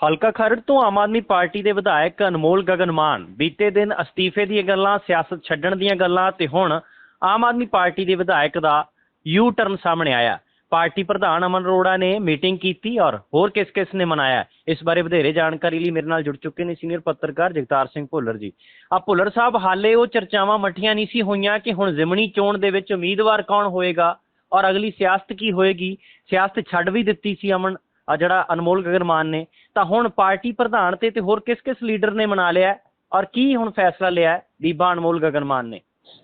ਹਲਕਾ ਖਰੜ ਤੋਂ ਆਮ ਆਦਮੀ ਪਾਰਟੀ ਦੇ ਵਿਧਾਇਕ ਅਨਮੋਲ ਗਗਨ ਮਾਨ ਬੀਤੇ ਦਿਨ ਅਸਤੀਫੇ ਦੀਆਂ ਗੱਲਾਂ, ਸਿਆਸਤ ਛੱਡਣ ਦੀਆਂ ਗੱਲਾਂ ਤੇ ਹੁਣ ਆਮ ਆਦਮੀ ਪਾਰਟੀ ਦੇ ਵਿਧਾਇਕ ਦਾ ਯੂ ਟਰਨ ਸਾਹਮਣੇ ਆਇਆ। ਪਾਰਟੀ ਪ੍ਰਧਾਨ ਅਮਨ ਅਰੋੜਾ ਨੇ ਮੀਟਿੰਗ ਕੀਤੀ ਔਰ ਹੋਰ ਕਿਸ ਕਿਸ ਨੇ ਮਨਾਇਆ, ਇਸ ਬਾਰੇ ਵਧੇਰੇ ਜਾਣਕਾਰੀ ਲਈ ਮੇਰੇ ਨਾਲ ਜੁੜ ਚੁੱਕੇ ਨੇ ਸੀਨੀਅਰ ਪੱਤਰਕਾਰ ਜਗਤਾਰ ਸਿੰਘ ਭੁੱਲਰ ਜੀ। ਆ ਭੁੱਲਰ ਸਾਹਿਬ, ਹਾਲੇ ਉਹ ਚਰਚਾਵਾਂ ਮੱਠੀਆਂ ਨਹੀਂ ਸੀ ਹੋਈਆਂ ਕਿ ਹੁਣ ਜ਼ਿਮਣੀ ਚੋਣ ਦੇ ਵਿੱਚ ਉਮੀਦਵਾਰ ਕੌਣ ਹੋਏਗਾ ਔਰ ਅਗਲੀ ਸਿਆਸਤ ਕੀ ਹੋਏਗੀ? ਸਿਆਸਤ ਛੱਡ ਵੀ ਦਿੱਤੀ ਸੀ ਅਮਨ ਆ ਜਿਹੜਾ ਅਨਮੋਲ ਗਗਨ ਮਾਨ ਨੇ, ਤਾਂ ਹੁਣ ਪਾਰਟੀ ਪ੍ਰਧਾਨ ਤੇ ਤੇ ਹੋਰ ਕਿਸ ਕਿਸ ਲੀਡਰ ਨੇ ਮਨਾ ਲਿਆ ਔਰ ਕੀ ਹੁਣ ਫੈਸਲਾ ਲਿਆ ਹੈ ਅਨਮੋਲ ਗਗਨ ਮਾਨ ਨੇ?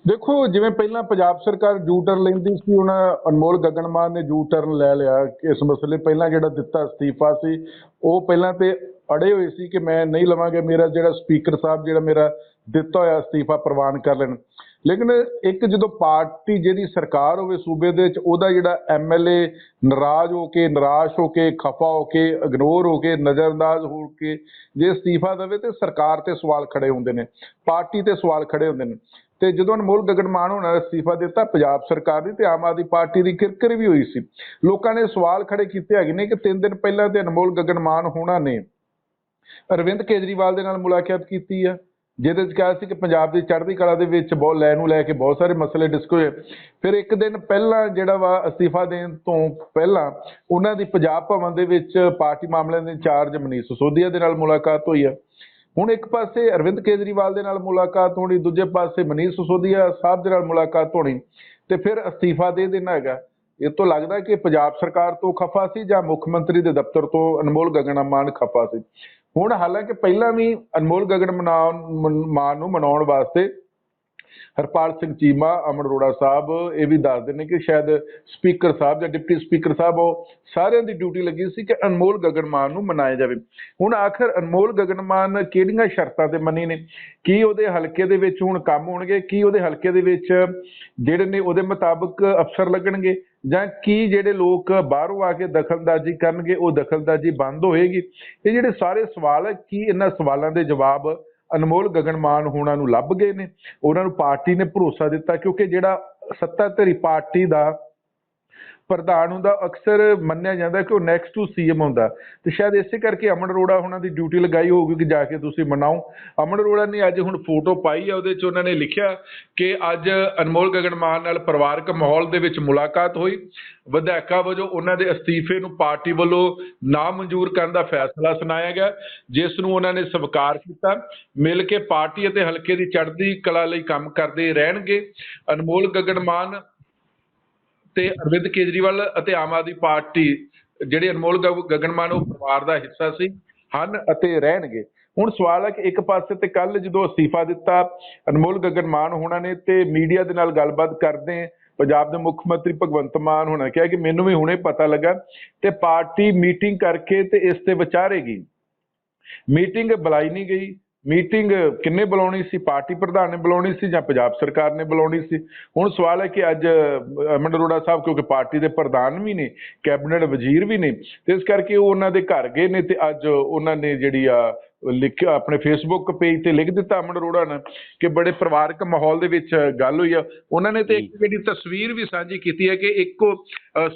ਦੇਖੋ, ਜਿਵੇਂ ਪਹਿਲਾਂ ਪੰਜਾਬ ਸਰਕਾਰ ਜੂ ਟਰਨ ਲੈਂਦੀ ਸੀ, ਹੁਣ ਅਨਮੋਲ ਗਗਨ ਮਾਨ ਨੇ ਜੂ ਟਰਨ ਲੈ ਲਿਆ। ਇਸ ਮਸਲੇ ਪਹਿਲਾਂ ਜਿਹੜਾ ਦਿੱਤਾ ਅਸਤੀਫਾ ਸੀ, ਉਹ ਪਹਿਲਾਂ ਤੇ ਅੜੇ ਹੋਏ ਸੀ ਕਿ ਮੈਂ ਨਹੀਂ ਲਵਾਂਗਾ, ਮੇਰਾ ਜਿਹੜਾ ਸਪੀਕਰ ਸਾਹਿਬ ਜਿਹੜਾ ਮੇਰਾ ਦਿੱਤਾ ਹੋਇਆ ਅਸਤੀਫਾ ਪ੍ਰਵਾਨ ਕਰ ਲੈਣ। ਲੇਕਿਨ ਇੱਕ ਜਦੋਂ ਪਾਰਟੀ ਜਿਹਦੀ ਸਰਕਾਰ ਹੋਵੇ ਸੂਬੇ ਦੇ ਵਿੱਚ, ਉਹਦਾ ਜਿਹੜਾ ਐਮਐਲਏ ਨਾਰਾਜ਼ ਹੋ ਕੇ, ਨਿਰਾਸ਼ ਹੋ ਕੇ, ਖਫਾ ਹੋ ਕੇ ਇਗਨੋਰ ਹੋ ਕੇ, ਨਜ਼ਰਅੰਦਾਜ਼ ਹੋ ਕੇ ਜੇ ਅਸਤੀਫਾ ਦੇਵੇ ਤੇ ਸਰਕਾਰ ਤੇ ਸਵਾਲ ਖੜੇ ਹੁੰਦੇ ਨੇ, ਪਾਰਟੀ ਤੇ ਸਵਾਲ ਖੜੇ ਹੁੰਦੇ ਨੇ। ਤੇ ਜਦੋਂ ਅਨਮੋਲ ਗਗਨ ਮਾਨ ਹੋਣਾ ਅਸਤੀਫਾ ਦਿੱਤਾ, ਪੰਜਾਬ ਸਰਕਾਰ ਦੀ ਤੇ ਆਮ ਆਦਮੀ ਪਾਰਟੀ ਦੀ ਕਿਰਕਿਰ ਵੀ ਹੋਈ ਸੀ। ਲੋਕਾਂ ਨੇ ਸਵਾਲ ਖੜੇ ਕੀਤੇ ਹੈਗੇ ਨੇ ਕਿ ਤਿੰਨ ਦਿਨ ਪਹਿਲਾਂ ਤੇ ਅਨਮੋਲ ਗਗਨ ਮਾਨ ਹੋਣਾ ਨੇ। ਅਰਵਿੰਦ ਕੇਜਰੀਵਾਲ ਦੇ ਨਾਲ ਮੁਲਾਕਾਤ ਕੀਤੀ ਆ। ਜਿਹਦੇ ਵਿੱਚ ਕਿਹਾ ਸੀ ਕਿ ਪੰਜਾਬ ਦੀ ਚੜ੍ਹਦੀ ਕਲਾ ਦੇ ਵਿੱਚ ਬਹੁਤ ਲੈ ਨੂੰ ਲੈ ਕੇ ਬਹੁਤ ਸਾਰੇ ਮਸਲੇ ਡਿਸਕਸ ਹੋਏ। ਫਿਰ ਇੱਕ ਦਿਨ ਪਹਿਲਾਂ ਜਿਹੜਾ ਵਾ ਅਸਤੀਫਾ ਦੇਣ ਤੋਂ ਪਹਿਲਾਂ ਉਹਨਾਂ ਦੀ ਪੰਜਾਬ ਭਵਨ ਦੇ ਵਿੱਚ ਪਾਰਟੀ ਮਾਮਲਿਆਂ ਦੇ ਇੰਚਾਰਜ ਮਨੀਸ਼ ਸਿਸੋਦੀਆ ਦੇ ਨਾਲ ਮੁਲਾਕਾਤ ਹੋਈ ਆ। ਹੁਣ ਇੱਕ ਪਾਸੇ ਅਰਵਿੰਦ ਕੇਜਰੀਵਾਲ ਦੇ ਨਾਲ ਮੁਲਾਕਾਤ ਹੋਣੀ, ਦੂਜੇ ਪਾਸੇ ਮਨੀਸ਼ ਸਿਸੋਦੀਆ ਸਾਹਿਬ ਦੇ ਨਾਲ ਮੁਲਾਕਾਤ ਹੋਣੀ ਤੇ ਫਿਰ ਅਸਤੀਫਾ ਦੇ ਦੇਣਾ ਹੈਗਾ। ਇਹ ਤੋਂ ਲੱਗਦਾ ਕਿ ਪੰਜਾਬ ਸਰਕਾਰ ਤੋਂ ਖਫਾ ਸੀ ਜਾਂ ਮੁੱਖ ਮੰਤਰੀ ਦੇ ਦਫ਼ਤਰ ਤੋਂ ਅਨਮੋਲ ਗਗਨ ਮਾਨ ਖਫਾ ਸੀ। ਹੁਣ ਹਾਲਾਂਕਿ ਪਹਿਲਾਂ ਵੀ ਅਨਮੋਲ ਗਗਨ ਮਨਾਉਣ, ਮਾਨ ਨੂੰ ਮਨਾਉਣ ਵਾਸਤੇ ਹਰਪਾਲ ਸਿੰਘ ਚੀਮਾ, ਅਮਨ ਅਰੋੜਾ ਸਾਹਿਬ ਇਹ ਵੀ ਦੱਸਦੇ ਨੇ ਕਿ ਸ਼ਾਇਦ ਸਪੀਕਰ ਸਾਹਿਬ ਜਾਂ ਡਿਪਟੀ ਸਪੀਕਰ ਸਾਹਿਬ, ਉਹ ਸਾਰਿਆਂ ਦੀ ਡਿਊਟੀ ਲੱਗੀ ਸੀ ਕਿ ਅਨਮੋਲ ਗਗਨ ਮਾਨ ਨੂੰ ਮਨਾਇਆ ਜਾਵੇ। ਹੁਣ ਆਖਰ ਅਨਮੋਲ ਗਗਨ ਮਾਨ ਕਿਹੜੀਆਂ ਸ਼ਰਤਾਂ ਤੇ ਮੰਨੀ ਨੇ? ਕੀ ਉਹਦੇ ਹਲਕੇ ਦੇ ਵਿੱਚ ਹੁਣ ਕੰਮ ਹੋਣਗੇ? ਕੀ ਉਹਦੇ ਹਲਕੇ ਦੇ ਵਿੱਚ ਜਿਹੜੇ ਨੇ ਉਹਦੇ ਮੁਤਾਬਕ ਅਫਸਰ ਲੱਗਣਗੇ? ਜਾਂ ਕੀ ਜਿਹੜੇ ਲੋਕ ਬਾਹਰੋਂ ਆ ਕੇ ਦਖਲਅੰਦਾਜ਼ੀ ਕਰਨਗੇ, ਉਹ ਦਖਲਅੰਦਾਜ਼ੀ ਬੰਦ ਹੋਏਗੀ? ਇਹ ਜਿਹੜੇ ਸਾਰੇ ਸਵਾਲ ਹੈ, ਕੀ ਇਹਨਾਂ ਸਵਾਲਾਂ ਦੇ ਜਵਾਬ ਅਨਮੋਲ ਗਗਨਮਾਨ ਹੋਣਾ ਨੂੰ ਲੱਭ ਗਏ ਨੇ? ਉਹਨਾਂ ਨੂੰ ਪਾਰਟੀ ਨੇ ਭਰੋਸਾ ਦਿੱਤਾ, ਕਿਉਂਕਿ ਜਿਹੜਾ ਸੱਤਾਧਾਰੀ ਪਾਰਟੀ ਦਾ ਪ੍ਰਧਾਨ ਹੁੰਦਾ, ਅਕਸਰ ਮੰਨਿਆ ਜਾਂਦਾ ਕਿ ਉਹ ਨੈਕਸਟ ਟੂ ਸੀਐਮ ਹੁੰਦਾ। ਤੇ ਸ਼ਾਇਦ ਇਸੇ ਕਰਕੇ ਅਮਨ ਅਰੋੜਾ ਉਹਨਾਂ ਦੀ ਡਿਊਟੀ ਲਗਾਈ ਹੋਊਗੀ ਕਿ ਜਾ ਕੇ ਤੁਸੀਂ ਮਨਾਓ। ਅਮਨ ਅਰੋੜਾ ਨੇ ਅੱਜ ਹੁਣ ਫੋਟੋ ਪਾਈ ਹੈ ਉਹਦੇ 'ਚ ਉਹਨਾਂ ਨੇ ਲਿਖਿਆ ਕਿ ਅੱਜ ਅਨਮੋਲ ਗਗਨ ਮਾਨ ਨਾਲ ਪਰਿਵਾਰਕ ਮਾਹੌਲ ਦੇ ਵਿੱਚ ਮੁਲਾਕਾਤ ਹੋਈ। ਵਿਧਾਇਕਾਂ ਵਜੋਂ ਉਹਨਾਂ ਦੇ ਅਸਤੀਫੇ ਨੂੰ ਪਾਰਟੀ ਵੱਲੋਂ ਨਾ ਮਨਜ਼ੂਰ ਕਰਨ ਦਾ ਫੈਸਲਾ ਸੁਣਾਇਆ ਗਿਆ, ਜਿਸ ਨੂੰ ਉਹਨਾਂ ਨੇ ਸਵੀਕਾਰ ਕੀਤਾ। ਮਿਲ ਕੇ ਪਾਰਟੀ ਅਤੇ ਹਲਕੇ ਦੀ ਚੜ੍ਹਦੀ ਕਲਾ ਲਈ ਕੰਮ ਕਰਦੇ ਰਹਿਣਗੇ। ਅਨਮੋਲ ਗਗਨ ਮਾਨ ਤੇ ਅਰਵਿੰਦ ਕੇਜਰੀਵਾਲ ਅਤੇ ਆਮ ਆਦਮੀ ਪਾਰਟੀ ਜਿਹੜੇ ਅਨਮੋਲ ਗਗ- ਗਗਨ ਮਾਨ ਉਹ ਪਰਿਵਾਰ ਦਾ ਹਿੱਸਾ ਸੀ, ਹਨ ਅਤੇ ਰਹਿਣਗੇ। ਹੁਣ ਸਵਾਲ ਹੈ ਕਿ ਇੱਕ ਪਾਸੇ ਤੇ ਕੱਲ ਜਦੋਂ ਅਸਤੀਫਾ ਦਿੱਤਾ ਅਨਮੋਲ ਗਗਨ ਮਾਨ ਹੋਣਾ ਨੇ ਤੇ ਮੀਡੀਆ ਦੇ ਨਾਲ ਗੱਲਬਾਤ ਕਰਦੇ ਪੰਜਾਬ ਦੇ ਮੁੱਖ ਮੰਤਰੀ ਭਗਵੰਤ ਮਾਨ ਹੋਣਾ ਕਿਹਾ ਕਿ ਮੈਨੂੰ ਵੀ ਹੁਣੇ ਪਤਾ ਲੱਗਾ ਤੇ ਪਾਰਟੀ ਮੀਟਿੰਗ ਕਰਕੇ ਤੇ ਇਸ ਤੇ ਵਿਚਾਰੇਗੀ। ਮੀਟਿੰਗ ਬੁਲਾਈ ਨਹੀਂ ਗਈ ਮੀਟਿੰਗ ਕਿੰਨੇ ਬੁਲਾਉਣੀ ਸੀ? ਪਾਰਟੀ ਪ੍ਰਧਾਨ ਨੇ ਬੁਲਾਉਣੀ ਸੀ ਜਾਂ ਪੰਜਾਬ ਸਰਕਾਰ ਨੇ ਬੁਲਾਉਣੀ ਸੀ? ਹੁਣ ਸਵਾਲ ਹੈ ਕਿ ਅੱਜ ਅਮਨ ਅਰੋੜਾ ਸਾਹਿਬ, ਕਿਉਂਕਿ ਪਾਰਟੀ ਦੇ ਪ੍ਰਧਾਨ ਵੀ ਨੇ, ਕੈਬਨਿਟ ਵਜ਼ੀਰ ਵੀ ਨੇ, ਤੇ ਇਸ ਕਰਕੇ ਉਹ ਉਹਨਾਂ ਦੇ ਘਰ ਗਏ ਨੇ ਤੇ ਅੱਜ ਉਹਨਾਂ ਨੇ ਜਿਹੜੀ ਆ ਲਿਖ ਆਪਣੇ ਫੇਸਬੁੱਕ ਪੇਜ ਤੇ ਲਿਖ ਦਿੱਤਾ ਅਮਨ ਅਰੋੜਾ ਨੇ ਕਿ ਬੜੇ ਪਰਿਵਾਰਕ ਮਾਹੌਲ ਦੇ ਵਿੱਚ ਗੱਲ ਹੋਈ ਆ। ਉਹਨਾਂ ਨੇ ਤੇ ਇੱਕ ਜਿਹੜੀ ਤਸਵੀਰ ਵੀ ਸਾਂਝੀ ਕੀਤੀ ਹੈ ਕਿ ਇੱਕੋ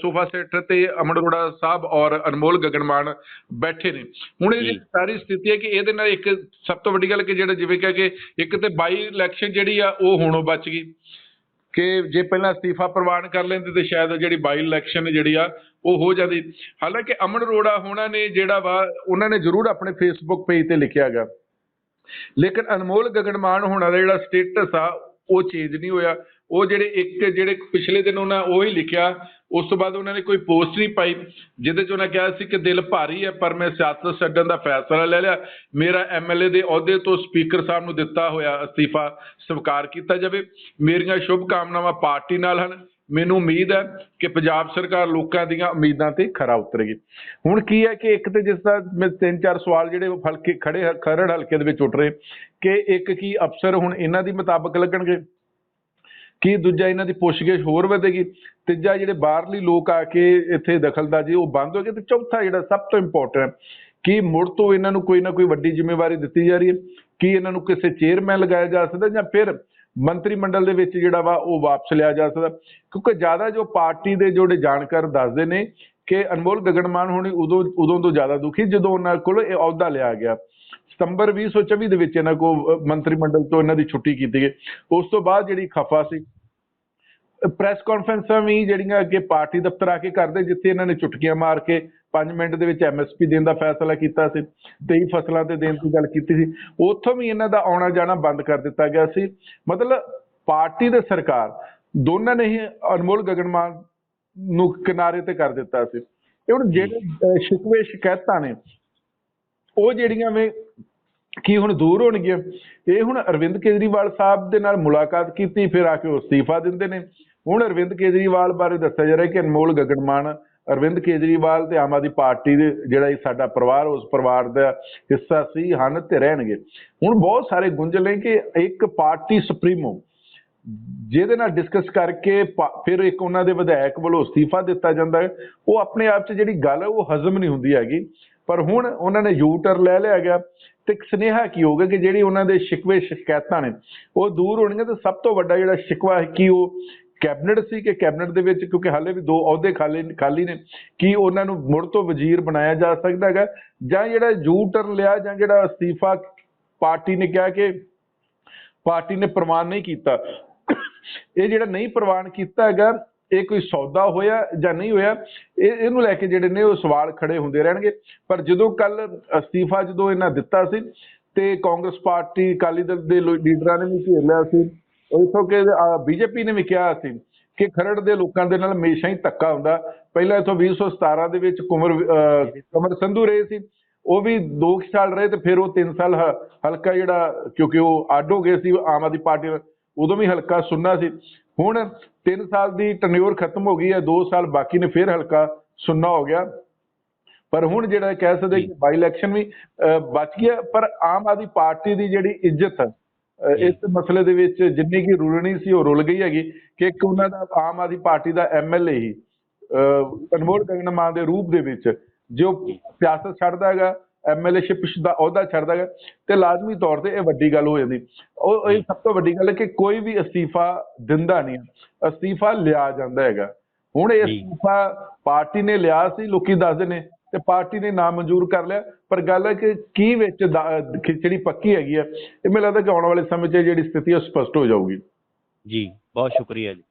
ਸੋਫਾ ਸੈਟ ਤੇ ਅਮਨ ਅਰੋੜਾ ਸਾਹਿਬ ਔਰ ਅਨਮੋਲ ਗਗਨ ਮਾਨ ਬੈਠੇ ਨੇ। ਹੁਣ ਇਹ ਸਾਰੀ ਸਥਿਤੀ ਹੈ ਕਿ ਇਹਦੇ ਨਾਲ ਇੱਕ ਸਭ ਤੋਂ ਵੱਡੀ ਗੱਲ ਕਿ ਜਿਹੜਾ ਜਿਵੇਂ ਕਿ ਕਿ ਇੱਕ ਤੇ ਬਾਈ ਇਲੈਕਸ਼ਨ ਜਿਹੜੀ ਆ ਉਹ ਹੁਣੋਂ ਬਚ ਗਈ। ਕਿ ਜੇ ਪਹਿਲਾਂ ਅਸਤੀਫਾ ਪ੍ਰਵਾਨ ਕਰ ਲੈਂਦੇ ਤੇ ਸ਼ਾਇਦ ਜਿਹੜੀ ਬਾਈ ਇਲੈਕਸ਼ਨ ਜਿਹੜੀ ਆ ਉਹ ਹੋ ਜਾਂਦੀ ਹਾਲਾਂਕਿ ਅਮਨ ਅਰੋੜਾ ਹੋਣਾ ਨੇ ਜਿਹੜਾ ਵਾ, ਉਹਨਾਂ ਨੇ ਜ਼ਰੂਰ ਆਪਣੇ ਫੇਸਬੁੱਕ ਪੇਜ ਤੇ ਲਿਖਿਆ ਗਾ ਲੇਕਿਨ ਅਨਮੋਲ ਗਗਨਮਾਨ ਹੋਣਾ ਦਾ ਜਿਹੜਾ ਸਟੇਟਸ ਆ, ਉਹ ਚੇਂਜ ਨਹੀਂ ਹੋਇਆ। ਉਹ ਜਿਹੜੇ ਇੱਕ ਜਿਹੜੇ ਪਿਛਲੇ ਦਿਨ ਉਹਨਾਂ ਉਹ ਹੀ ਲਿਖਿਆ, ਉਸ ਤੋਂ ਬਾਅਦ ਉਹਨਾਂ ਨੇ ਕੋਈ ਪੋਸਟ ਨਹੀਂ ਪਾਈ। ਜਿਹਦੇ 'ਚ ਉਹਨਾਂ ਕਿਹਾ ਸੀ ਕਿ ਦਿਲ ਭਾਰੀ ਹੈ ਪਰ ਮੈਂ ਸਿਆਸਤ ਛੱਡਣ ਦਾ ਫੈਸਲਾ ਲੈ ਲਿਆ। ਮੇਰਾ ਐਮਐਲਏ ਦੇ ਅਹੁਦੇ ਤੋਂ ਸਪੀਕਰ ਸਾਹਿਬ ਨੂੰ ਦਿੱਤਾ ਹੋਇਆ ਅਸਤੀਫਾ ਸਵੀਕਾਰ ਕੀਤਾ ਜਾਵੇ। ਮੇਰੀਆਂ ਸ਼ੁਭ ਕਾਮਨਾਵਾਂ ਪਾਰਟੀ ਨਾਲ ਹਨ। ਮੈਨੂੰ ਉਮੀਦ ਹੈ ਕਿ ਪੰਜਾਬ ਸਰਕਾਰ ਲੋਕਾਂ ਦੀਆਂ ਉਮੀਦਾਂ ਤੇ ਖਰਾ ਉਤਰੇਗੀ। ਹੁਣ ਕੀ ਹੈ ਕਿ ਇੱਕ ਤੇ ਜਿਸ ਤਰ੍ਹਾਂ ਮੈਂ ਤਿੰਨ ਚਾਰ ਸਵਾਲ ਜਿਹੜੇ ਉਹ ਹਲਕੇ ਖੜੇ ਖਰੜ ਹਲਕੇ ਦੇ ਵਿੱਚ ਉੱਠ ਰਹੇ, ਕਿ ਇੱਕ ਕੀ ਅਫਸਰ ਹੁਣ ਇਹਨਾਂ ਦੀ ਮੁਤਾਬਕ ਲੱਗਣਗੇ? ਕੀ ਦੂਜਾ ਇਹਨਾਂ ਦੀ ਪੁੱਛਗਿੱਛ ਹੋਰ ਵਧੇਗੀ? ਤੀਜਾ ਜਿਹੜੇ ਬਾਹਰਲੀ ਲੋਕ ਆ ਕੇ ਇੱਥੇ ਦਖਲਅੰਦਾਜ਼ੀ ਉਹ ਬੰਦ ਹੋ ਗਈ ਤੇ ਚੌਥਾ ਜਿਹੜਾ ਸਭ ਤੋਂ ਇੰਪੋਰਟੈਂਟ ਕੀ ਮੁੜ ਤੋਂ ਇਹਨਾਂ ਨੂੰ ਕੋਈ ਨਾ ਕੋਈ ਵੱਡੀ ਜ਼ਿੰਮੇਵਾਰੀ ਦਿੱਤੀ ਜਾ ਰਹੀ ਹੈ? ਕੀ ਇਹਨਾਂ ਨੂੰ ਕਿਸੇ ਚੇਅਰਮੈਨ ਲਗਾਇਆ ਜਾ ਸਕਦਾ ਜਾਂ ਫਿਰ ਮੰਤਰੀ ਮੰਡਲ ਦੇ ਵਿੱਚ ਜਿਹੜਾ ਵਾ ਉਹ ਵਾਪਸ ਲਿਆ ਜਾ ਸਕਦਾ। ਕਿਉਂਕਿ ਜ਼ਿਆਦਾ ਜੋ ਪਾਰਟੀ ਦੇ ਜਿਹੜੇ ਜਾਣਕਾਰ ਦੱਸਦੇ ਨੇ ਕਿ ਅਨਮੋਲ ਗਗਨਮਾਨ ਹੋਣੀ ਉਦੋਂ ਉਦੋਂ ਤੋਂ ਜ਼ਿਆਦਾ ਦੁਖੀ ਜਦੋਂ ਉਹਨਾਂ ਕੋਲ ਇਹ ਅਹੁਦਾ ਲਿਆ ਗਿਆ। ਸਤੰਬਰ 2024 ਦੇ ਵਿੱਚ ਇਹਨਾਂ ਕੋ ਮੰਤਰੀ ਮੰਡਲ ਤੋਂ ਇਹਨਾਂ ਦੀ ਛੁੱਟੀ ਕੀਤੀ ਗਈ। ਉਸ ਤੋਂ ਬਾਅਦ ਜਿਹੜੀ ਖਫਾ ਸੀ ਪ੍ਰੈਸ ਕਾਨਫਰੰਸਾਂ ਵੀ ਜਿਹੜੀਆਂ ਅੱਗੇ ਪਾਰਟੀ ਦਫ਼ਤਰ ਆ ਕੇ ਕਰਦੇ ਜਿੱਥੇ ਇਹਨਾਂ ਨੇ ਚੁਟਕੀਆਂ ਮਾਰ ਕੇ 5 ਮਿੰਟ ਦੇ ਵਿੱਚ ਐਮਐਸਪੀ ਦੇਣ ਦਾ ਫੈਸਲਾ ਕੀਤਾ ਸੀ 23 ਫਸਲਾਂ ਤੇ ਦੇਣ ਦੀ ਗੱਲ ਕੀਤੀ ਸੀ ਉੱਥੋਂ ਵੀ ਇਹਨਾਂ ਦਾ ਆਉਣਾ ਜਾਣਾ ਬੰਦ ਕਰ ਦਿੱਤਾ ਗਿਆ ਸੀ। ਮਤਲਬ ਪਾਰਟੀ ਤੇ ਸਰਕਾਰ ਦੋਨਾਂ ਨੇ ਹੀ ਅਨਮੋਲ ਗਗਨਮਾਨ ਨੂੰ ਕਿਨਾਰੇ ਤੇ ਕਰ ਦਿੱਤਾ ਸੀ। ਇਹ ਹੁਣ ਜਿਹੜੇ ਅਹ, ਸ਼ਿਕਵੇ ਸ਼ਿਕਾਇਤਾਂ ਨੇ ਉਹ ਜਿਹੜੀਆਂ ਵੇ ਕੀ ਹੁਣ ਦੂਰ ਹੋਣਗੀਆਂ? ਇਹ ਹੁਣ ਅਰਵਿੰਦ ਕੇਜਰੀਵਾਲ ਸਾਹਿਬ ਦੇ ਨਾਲ ਮੁਲਾਕਾਤ ਕੀਤੀ, ਫਿਰ ਆ ਕੇ ਉਹ ਅਸਤੀਫਾ ਦਿੰਦੇ ਨੇ। ਹੁਣ ਅਰਵਿੰਦ ਕੇਜਰੀਵਾਲ ਬਾਰੇ ਦੱਸਿਆ ਜਾ ਰਿਹਾ ਕਿ ਅਨਮੋਲ ਗਗਨਮਾਨ ਅਰਵਿੰਦ ਕੇਜਰੀਵਾਲ ਤੇ ਆਮ ਆਦਮੀ ਪਾਰਟੀ ਦੇ ਜਿਹੜਾ ਇਹ ਸਾਡਾ ਪਰਿਵਾਰ, ਉਸ ਪਰਿਵਾਰ ਦਾ ਹਿੱਸਾ ਸੀ, ਹਨ ਤੇ ਰਹਿਣਗੇ। ਹੁਣ ਬਹੁਤ ਸਾਰੇ ਗੁੰਝਲ ਨੇ ਕਿ ਇੱਕ ਪਾਰਟੀ ਸੁਪਰੀਮੋ, ਜਿਹਦੇ ਨਾਲ ਡਿਸਕਸ ਕਰਕੇ ਪਾ- ਫਿਰ ਇੱਕ ਉਹਨਾਂ ਦੇ ਵਿਧਾਇਕ ਵੱਲੋਂ ਅਸਤੀਫਾ ਦਿੱਤਾ ਜਾਂਦਾ ਹੈ। ਉਹ ਆਪਣੇ ਆਪ 'ਚ ਜਿਹੜੀ ਗੱਲ ਹੈ, ਉਹ ਹਜ਼ਮ ਨਹੀਂ ਹੁੰਦੀ ਹੈਗੀ। ਪਰ ਹੁਣ ਉਹਨਾਂ ਨੇ ਯੂ ਟਰ ਲੈ ਲਿਆ ਗਿਆ ਤੇ ਇੱਕ ਸੁਨੇਹਾ ਕੀ ਹੋਗਾ ਕਿ ਜਿਹੜੀ ਉਹਨਾਂ ਦੇ ਸ਼ਿਕਵੇ ਸ਼ਿਕਾਇਤਾਂ ਨੇ, ਉਹ ਦੂਰ ਹੋਣਗੀਆਂ ਤੇ ਸਭ ਤੋਂ ਵੱਡਾ ਜਿਹੜਾ ਸ਼ਿਕਵਾ ਹੈ ਕਿ ਉਹ ਕੈਬਨਿਟ ਸੀ ਕਿ ਕੈਬਨਿਟ ਦੇ ਵਿੱਚ? ਕਿਉਂਕਿ ਹਾਲੇ ਵੀ ਦੋ ਅਹੁਦੇ ਖਾਲੀ ਖਾਲੀ ਨੇ। ਕਿ ਉਹਨਾਂ ਨੂੰ ਮੁੜ ਤੋਂ ਵਜ਼ੀਰ ਬਣਾਇਆ ਜਾ ਸਕਦਾ ਹੈਗਾ? ਜਾਂ ਜਿਹੜਾ ਯੂ ਟਰਨ ਲਿਆ ਜਾਂ ਜਿਹੜਾ ਅਸਤੀਫਾ ਪਾਰਟੀ ਨੇ ਕਿਹਾ ਕਿ ਪਾਰਟੀ ਨੇ ਪ੍ਰਵਾਨ ਨਹੀਂ ਕੀਤਾ। ਇਹ ਜਿਹੜਾ ਨਹੀਂ ਪ੍ਰਵਾਨ ਕੀਤਾ ਹੈਗਾ ਇਹ ਕੋਈ ਸੌਦਾ ਹੋਇਆ ਜਾਂ ਨਹੀਂ ਹੋਇਆ ਇਹ ਇਹਨੂੰ ਲੈ ਕੇ ਜਿਹੜੇ ਨੇ ਉਹ ਸਵਾਲ ਖੜੇ ਹੁੰਦੇ ਰਹਿਣਗੇ। ਪਰ ਜਦੋਂ ਕੱਲ ਅਸਤੀਫਾ ਜਦੋਂ ਇਹਨਾਂ ਦਿੱਤਾ ਸੀ ਤੇ ਕਾਂਗਰਸ ਪਾਰਟੀ ਅਕਾਲੀ ਦਲ ਦੇ ਲੀਡਰਾਂ ਨੇ ਵੀ ਘੇਰ ਲਿਆ ਸੀ ਉਹ ਇਥੋਂ ਕਿ ਬੀਜੇਪੀ ਨੇ ਵੀ ਕਿਹਾ ਸੀ ਕਿ ਖਰੜ ਦੇ ਲੋਕਾਂ ਦੇ ਨਾਲ ਹਮੇਸ਼ਾ ਹੀ ਧੱਕਾ ਹੁੰਦਾ। ਪਹਿਲਾਂ ਇਥੋਂ 2017 ਦੇ ਵਿੱਚ ਕੁਮਰ ਅਹ, ਕਮਰ ਸੰਧੂ ਰਹੇ ਸੀ ਉਹ ਵੀ 2 ਸਾਲ ਰਹੇ ਤੇ ਫਿਰ ਉਹ 3 ਸਾਲ ਹਲਕਾ ਜਿਹੜਾ ਕਿਉਂਕਿ ਉਹ ਅੱਡ ਹੋ ਗਏ ਸੀ ਆਮ ਆਦਮੀ ਪਾਰਟੀ ਉਦੋਂ ਵੀ ਹਲਕਾ ਸੁਣਨਾ ਸੀ। ਹੁਣ 3 ਸਾਲ ਦੀ ਟਨਿਓਰ ਖਤਮ ਹੋ ਗਈ ਹੈ 2 ਸਾਲ ਬਾਕੀ ਨੇ ਫਿਰ ਹਲਕਾ ਸੁਣਨਾ ਹੋ ਗਿਆ। ਪਰ ਹੁਣ ਜਿਹੜਾ ਕਹਿ ਸਕਦੇ ਕਿ ਬਾਈ ਇਲੈਕਸ਼ਨ ਵੀ ਬਚ ਗਿਆ ਪਰ ਆਮ ਆਦਮੀ ਪਾਰਟੀ ਦੀ ਜਿਹੜੀ ਇੱਜ਼ਤ ਹੈ ਇਸ ਮਸਲੇ ਦੇ ਵਿੱਚ ਜਿੰਨੀ ਕੀ ਰੁਲਣੀ ਸੀ ਉਹ ਰੁਲ ਗਈ ਹੈਗੀ ਕਿ ਇੱਕ ਉਹਨਾਂ ਦਾ ਆਮ ਆਦਮੀ ਪਾਰਟੀ ਦਾ ਐਮਐਲਏ ਹੀ ਅਨਮੋਲ ਗਗਨਮਾਨ ਦੇ ਰੂਪ ਦੇ ਵਿੱਚ ਜੋ ਸਿਆਸਤ ਛੱਡਦਾ ਹੈਗਾ ਐਮਐਲਏਸ਼ਿਪ ਦਾ ਅਹੁਦਾ ਛੱਡਦਾ ਹੈਗਾ ਤੇ ਲਾਜ਼ਮੀ ਤੌਰ ਤੇ ਇਹ ਵੱਡੀ ਗੱਲ ਹੋ ਜਾਂਦੀ। ਉਹ ਇਹ ਸਭ ਤੋਂ ਵੱਡੀ ਗੱਲ ਹੈ ਕਿ ਕੋਈ ਵੀ ਅਸਤੀਫਾ ਦਿੰਦਾ ਨਹੀਂ ਹੈ। ਅਸਤੀਫਾ ਲਿਆ ਜਾਂਦਾ ਹੈਗਾ। ਹੁਣ ਇਹ। ਅਸਤੀਫਾ ਪਾਰਟੀ ਨੇ ਲਿਆ ਸੀ ਲੋਕੀ ਦੱਸਦੇ ਨੇ ਤੇ ਪਾਰਟੀ ਨੇ ਨਾਮਨਜ਼ੂਰ ਕਰ ਲਿਆ। ਪਰ ਗੱਲ ਹੈ ਕਿ ਕੀ ਵਿੱਚ ਖਿਚੜੀ ਪੱਕੀ ਹੈਗੀ ਹੈ ਇਹ ਮੈਨੂੰ ਲੱਗਦਾ ਕਿ ਆਉਣ ਵਾਲੇ ਸਮੇਂ 'ਚ ਜਿਹੜੀ ਸਥਿਤੀ ਹੈ ਉਹ ਸਪਸ਼ਟ ਹੋ ਜਾਊਗੀ। ਜੀ ਬਹੁਤ ਸ਼ੁਕਰੀਆ ਜੀ।